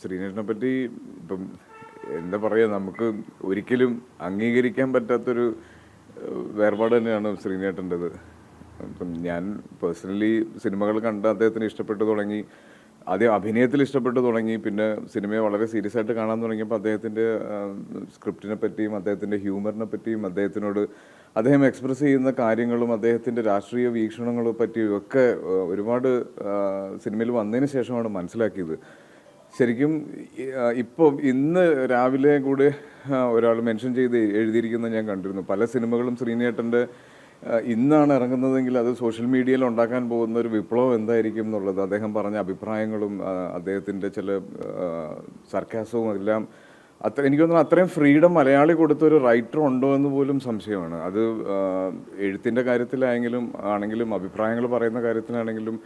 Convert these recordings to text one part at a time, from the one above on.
ശ്രീനേഷിനെ പറ്റി ഇപ്പം എന്താ പറയുക നമുക്ക് ഒരിക്കലും അംഗീകരിക്കാൻ പറ്റാത്തൊരു വേർപാട് തന്നെയാണ് ശ്രീനേട്ടന്റെത്. അപ്പം ഞാൻ പേഴ്സണലി സിനിമകൾ കണ്ട് അദ്ദേഹത്തിന് ഇഷ്ടപ്പെട്ടു തുടങ്ങി ആദ്യം അഭിനയത്തിൽ ഇഷ്ടപ്പെട്ടു തുടങ്ങി പിന്നെ സിനിമയെ വളരെ സീരിയസ് ആയിട്ട് കാണാൻ തുടങ്ങിയപ്പോൾ അദ്ദേഹത്തിന്റെ സ്ക്രിപ്റ്റിനെ പറ്റിയും അദ്ദേഹത്തിന്റെ ഹ്യൂമറിനെ പറ്റിയും അദ്ദേഹത്തിനോട് അദ്ദേഹം എക്സ്പ്രസ് ചെയ്യുന്ന കാര്യങ്ങളും അദ്ദേഹത്തിന്റെ രാഷ്ട്രീയ വീക്ഷണങ്ങളെ പറ്റിയും ഒക്കെ ഒരുപാട് സിനിമയിൽ വന്നതിന് ശേഷമാണ് മനസ്സിലാക്കിയത്. ശരിക്കും ഇപ്പം ഇന്ന് രാവിലെ കൂടെ ഒരാൾ മെൻഷൻ ചെയ്ത് എഴുതിയിരിക്കുന്നത് ഞാൻ കണ്ടിരുന്നു. പല സിനിമകളും ശ്രീനേട്ടന്റെ ഇന്നാണ് ഇറങ്ങുന്നതെങ്കിൽ അത് സോഷ്യൽ മീഡിയയിൽ ഉണ്ടാക്കാൻ പോകുന്ന ഒരു വിപ്ലവം എന്തായിരിക്കും എന്നുള്ളത് അദ്ദേഹം പറഞ്ഞ അഭിപ്രായങ്ങളും അദ്ദേഹത്തിന്റെ ചില സർക്കാസവും എല്ലാം അത്ര എനിക്ക് തോന്നുന്നു അത്രയും ഫ്രീഡം മലയാളി കൊടുത്ത ഒരു റൈറ്റർ ഉണ്ടോ എന്ന് പോലും സംശയമാണ്. അത് എഴുത്തിന്റെ കാര്യത്തിലായെങ്കിലും ആണെങ്കിലും അഭിപ്രായങ്ങൾ പറയുന്ന കാര്യത്തിലാണെങ്കിലും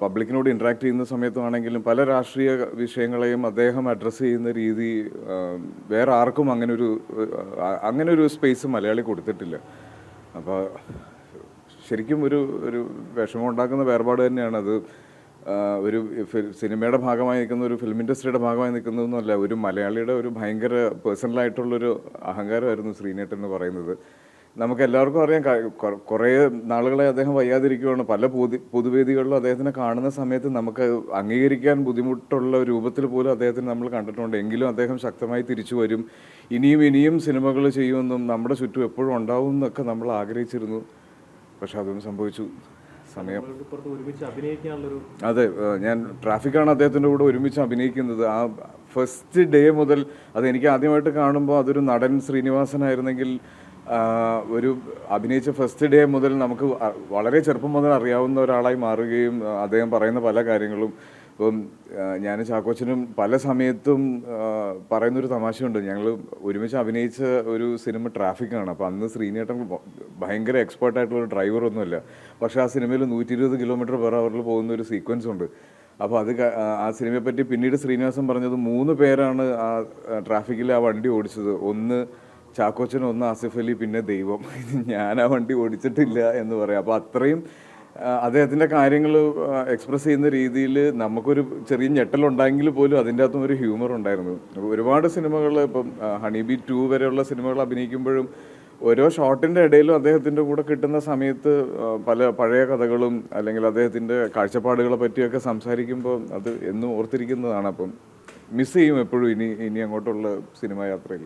പബ്ലിക്കിനോട് ഇൻട്രാക്ട് ചെയ്യുന്ന സമയത്താണെങ്കിലും പല രാഷ്ട്രീയ വിഷയങ്ങളെയും അദ്ദേഹം അഡ്രസ്സ് ചെയ്യുന്ന രീതി വേറെ ആർക്കും അങ്ങനൊരു അങ്ങനൊരു സ്പേസ് മലയാളി കൊടുത്തിട്ടില്ല. അപ്പോൾ ശരിക്കും ഒരു ഒരു വിഷമം ഉണ്ടാക്കുന്ന വേർപാട് തന്നെയാണ് അത്. ഒരു സിനിമയുടെ ഭാഗമായി നിൽക്കുന്ന ഒരു ഫിലിം ഇൻഡസ്ട്രിയുടെ ഭാഗമായി നിൽക്കുന്നതൊന്നുമല്ല ഒരു മലയാളിയുടെ ഒരു ഭയങ്കര പേഴ്സണലായിട്ടുള്ളൊരു അഹങ്കാരമായിരുന്നു ശ്രീനേട്ടൻ എന്ന് പറയുന്നത്. നമുക്ക് എല്ലാവർക്കും അറിയാം കുറേ നാളുകളെ അദ്ദേഹം വയ്യാതിരിക്കുകയാണ് പല പൊതു പൊതുവേദികളിലും അദ്ദേഹത്തിനെ കാണുന്ന സമയത്ത് നമുക്ക് അംഗീകരിക്കാൻ ബുദ്ധിമുട്ടുള്ള രൂപത്തിൽ പോലും അദ്ദേഹത്തിന് നമ്മൾ കണ്ടിട്ടുണ്ട്. എങ്കിലും അദ്ദേഹം ശക്തമായി തിരിച്ചു വരും. ഇനിയും ഇനിയും സിനിമകൾ ചെയ്യുമെന്നും നമ്മുടെ ചുറ്റും എപ്പോഴും ഉണ്ടാവും എന്നൊക്കെ നമ്മൾ ആഗ്രഹിച്ചിരുന്നു. പക്ഷെ അതൊന്നും സംഭവിച്ചു. സമയം അതെ ഞാൻ ട്രാഫിക്കാണ് അദ്ദേഹത്തിന്റെ കൂടെ ഒരുമിച്ച് അഭിനയിക്കുന്നത്. ആ ഫസ്റ്റ് ഡേ മുതൽ അത് എനിക്ക് ആദ്യമായിട്ട് കാണുമ്പോൾ അതൊരു നടൻ ശ്രീനിവാസനായിരുന്നെങ്കിൽ ഒരു അഭിനയിച്ച ഫസ്റ്റ് ഡേ മുതൽ നമുക്ക് വളരെ ചെറുപ്പം മുതൽ അറിയാവുന്ന ഒരാളായി മാറുകയും അദ്ദേഹം പറയുന്ന പല കാര്യങ്ങളും. ഇപ്പം ഞാൻ ചാക്കോച്ചനും പല സമയത്തും പറയുന്നൊരു തമാശയുണ്ട്. ഞങ്ങൾ ഒരുമിച്ച് അഭിനയിച്ച ഒരു സിനിമ ട്രാഫിക്കാണ്. അപ്പോൾ അന്ന് ശ്രീനേട്ടൻ ഭയങ്കര എക്സ്പേർട്ട് ആയിട്ടുള്ള ഒരു ഡ്രൈവറൊന്നുമല്ല പക്ഷേ ആ സിനിമയിൽ നൂറ്റി ഇരുപത് കിലോമീറ്റർ പെർ അവറിൽ പോകുന്ന ഒരു സീക്വൻസ് ഉണ്ട്. അപ്പോൾ അത് ആ- ആ സിനിമയെ പറ്റി പിന്നീട് ശ്രീനിവാസൻ പറഞ്ഞത് മൂന്ന് പേരാണ് ആ ട്രാഫിക്കിൽ ആ വണ്ടി ഓടിച്ചത്. ഒന്ന് ചാക്കോച്ചൻ ഒന്ന് ആസിഫ് അലി പിന്നെ ദൈവം. ഞാൻ ആ വണ്ടി ഓടിച്ചിട്ടില്ല എന്ന് പറയാം. അപ്പോൾ അത്രയും അദ്ദേഹത്തിന്റെ കാര്യങ്ങൾ എക്സ്പ്രസ് ചെയ്യുന്ന രീതിയിൽ നമുക്കൊരു ചെറിയ ഞെട്ടലുണ്ടെങ്കിൽ പോലും അതിന്റെ അകത്തും ഒരു ഹ്യൂമർ ഉണ്ടായിരുന്നു. ഒരുപാട് സിനിമകൾ ഇപ്പം ഹണി ബി ടു വരെയുള്ള സിനിമകൾ അഭിനയിക്കുമ്പോഴും ഓരോ ഷോട്ടിന്റെ ഇടയിലും അദ്ദേഹത്തിന്റെ കൂടെ കിട്ടുന്ന സമയത്ത് പല പഴയ കഥകളും അല്ലെങ്കിൽ അദ്ദേഹത്തിന്റെ കാഴ്ചപ്പാടുകളെ പറ്റിയൊക്കെ സംസാരിക്കുമ്പോൾ അത് എന്നും ഓർത്തിരിക്കുന്നതാണ്. അപ്പം മിസ് ചെയ്യും എപ്പോഴും ഇനി ഇനി അങ്ങോട്ടുള്ള സിനിമാ യാത്രയിൽ.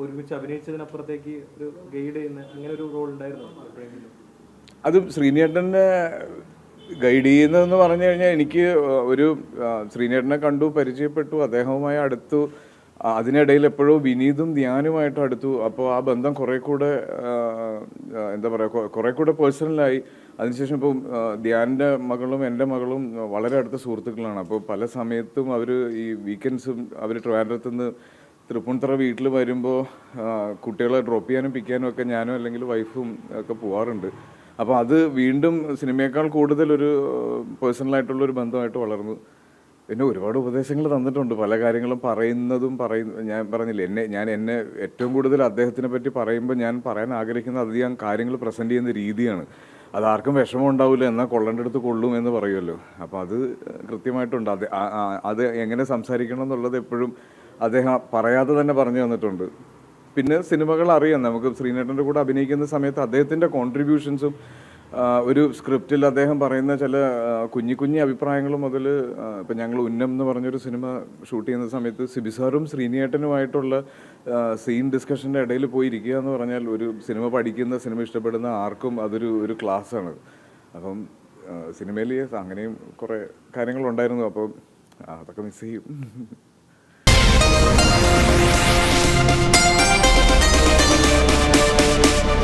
ഒരുമിച്ച് അഭിനയിച്ചതിനപ്പുറത്തേക്ക് ഒരു ഗൈഡ് ചെയ്യുന്ന അങ്ങനെ ഒരു റോൾ ഉണ്ടായിരുന്നു? അത് ശ്രീനേട്ടനെ ഗൈഡ് ചെയ്യുന്നതെന്ന് പറഞ്ഞു കഴിഞ്ഞാൽ എനിക്ക് ഒരു ശ്രീനേട്ടനെ കണ്ടു പരിചയപ്പെട്ടു അദ്ദേഹവുമായി അടുത്തു അതിനിടയിൽ എപ്പോഴും വിനീതും ധ്യാനുമായിട്ടും അടുത്തു. അപ്പോൾ ആ ബന്ധം കുറെ കൂടെ എന്താ പറയുക കുറെ കൂടെ പേഴ്സണലായി അതിനുശേഷം ഇപ്പം ധ്യാനിന്റെ മകളും എന്റെ മകളും വളരെ അടുത്ത സുഹൃത്തുക്കളാണ്. അപ്പോൾ പല സമയത്തും അവർ ഈ വീക്കെൻഡ്സും അവർ ട്രിവാൻഡ്രത്ത് തൃപ്പൂണിത്തറ വീട്ടിൽ വരുമ്പോൾ കുട്ടികളെ ഡ്രോപ്പ് ചെയ്യാനും പിക്കാനും ഒക്കെ ഞാനും അല്ലെങ്കിൽ വൈഫും ഒക്കെ പോവാറുണ്ട്. അപ്പോൾ അത് വീണ്ടും സിനിമയേക്കാൾ കൂടുതൽ ഒരു പേഴ്സണലായിട്ടുള്ള ഒരു ബന്ധമായിട്ട് വളർന്നു. പിന്നെ ഒരുപാട് ഉപദേശങ്ങൾ തന്നിട്ടുണ്ട്. പല കാര്യങ്ങളും പറയുന്നതും പറയുന്ന ഞാൻ പറഞ്ഞില്ല എന്നെ ഞാൻ എന്നെ ഏറ്റവും കൂടുതൽ അദ്ദേഹത്തിനെ പറ്റി പറയുമ്പോൾ ഞാൻ പറയാൻ ആഗ്രഹിക്കുന്ന അധികം കാര്യങ്ങൾ പ്രസന്റ് ചെയ്യുന്ന രീതിയാണ്. അത് ആർക്കും വിഷമം ഉണ്ടാവില്ല എന്നാൽ കൊള്ളേണ്ടടുത്ത് കൊള്ളും എന്ന് പറയുമല്ലോ. അപ്പോൾ അത് കൃത്യമായിട്ടുണ്ട്. അത് അത് എങ്ങനെ സംസാരിക്കണം എന്നുള്ളത് എപ്പോഴും അദ്ദേഹം പറയാതെ തന്നെ പറഞ്ഞു തന്നിട്ടുണ്ട്. പിന്നെ സിനിമകൾ അറിയാം. നമുക്ക് ശ്രീനേട്ടന്റെ കൂടെ അഭിനയിക്കുന്ന സമയത്ത് അദ്ദേഹത്തിന്റെ കോൺട്രിബ്യൂഷൻസും ഒരു സ്ക്രിപ്റ്റിൽ അദ്ദേഹം പറയുന്ന ചില കുഞ്ഞു കുഞ്ഞി അഭിപ്രായങ്ങൾ മുതൽ ഇപ്പം ഞങ്ങൾ ഉന്നം എന്ന് പറഞ്ഞൊരു സിനിമ ഷൂട്ട് ചെയ്യുന്ന സമയത്ത് സിബിസാറും ശ്രീനിയേട്ടനുമായിട്ടുള്ള സീൻ ഡിസ്കഷന്റെ ഇടയിൽ പോയിരിക്കുക എന്ന് പറഞ്ഞാൽ ഒരു സിനിമ പഠിക്കുന്ന സിനിമ ഇഷ്ടപ്പെടുന്ന ആർക്കും അതൊരു ഒരു ക്ലാസ്സാണ് അപ്പം സിനിമയിൽ അങ്ങനെയും കുറേ കാര്യങ്ങളുണ്ടായിരുന്നു. അപ്പം അതൊക്കെ മിസ് ചെയ്യും.